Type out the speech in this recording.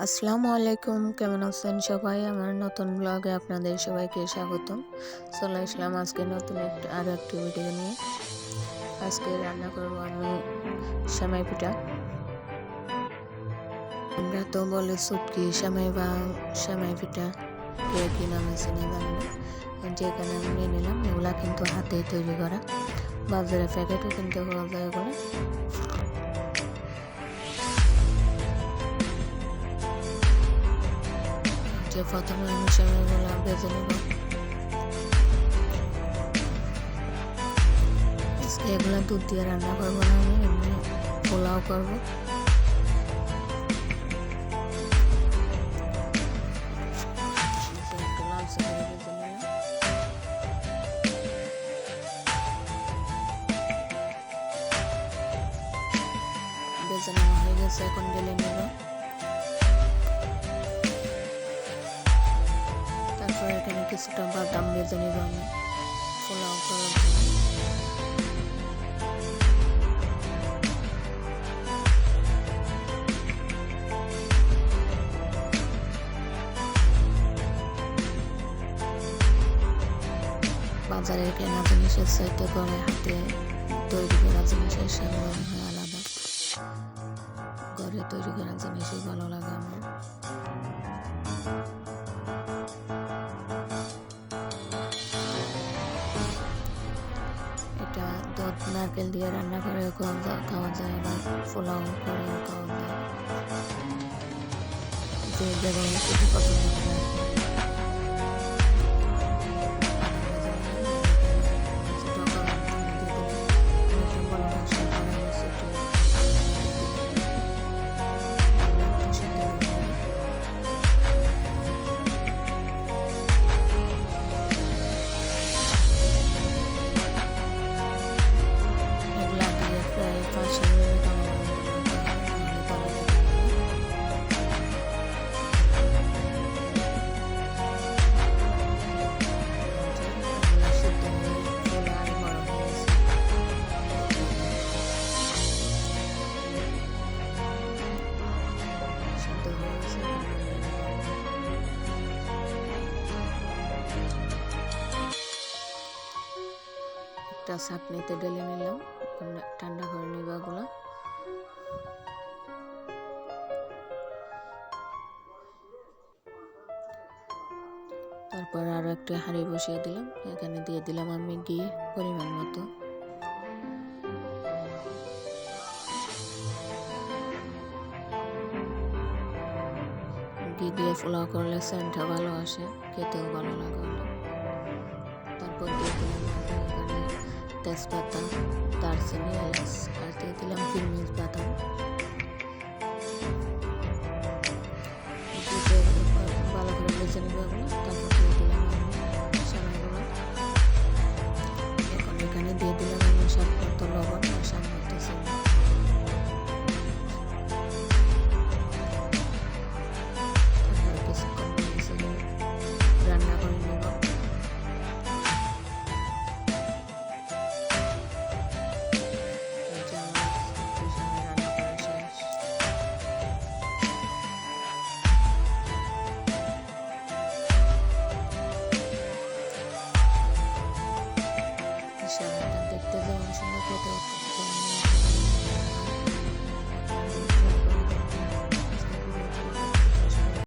আসসালামু আলাইকুম, কেমন আছেন সবাই? আমার নতুন ব্লগে আপনাদের সবাইকে স্বাগতম। চলে আসলাম আজকে নতুন একটা আরও একটি ভিডিও নিয়ে। আজকে রান্না করব আমি সেমাই পিঠা। আমরা তো বলে সুটকি সেমাই বা সেমাই পিঠা কে কী নামে চিনি জানি না। যেখানে আমি নিয়ে নিলাম, এগুলা কিন্তু হাতে তৈরি করা। বাজারে প্যাকেটও কিনতে পাওয়া যায় এগুলো। যে প্রথমে আমি সেমাইগুলো ভেজে নেব এগুলো দুধ দিয়ে রান্না করব না আমি, এমনি পোলাও করব। ভেজে নেওয়া হয়ে গেছে, এখন ঢেলে নেব। কিছুটা বাদাম ভেজে নেব আমি পোলাও বাজারের কেনা জিনিসের চাইতে করে হাতে তৈরি করা জিনিসের মনে হয় আলাদা ঘরে তৈরি করা জিনিসই ভালো এটা দুধ নারকেল দিয়ে রান্না করে খাওয়া যায় বা পোলাও করে খাওয়া যায়। যে যেমন পছন্দ করে। একটা চাটনিতে ঢেলে নিলাম। ঠান্ডা করে নিব এগুলো তারপর আরও একটা হাঁড়ি বসিয়ে দিলাম। এখানে দিয়ে দিলাম আমি ঘি পরিমাণ মতো। ঘি দিয়ে পোলাও করলে সেন্টটা ভালো আসে, খেতেও ভালো লাগে। তারপর দিয়ে তেজপাতা দারচিনি এলাচ আর দিয়ে দিলাম তিন বাদাম। ভালো করে ভেজে নেব তারপর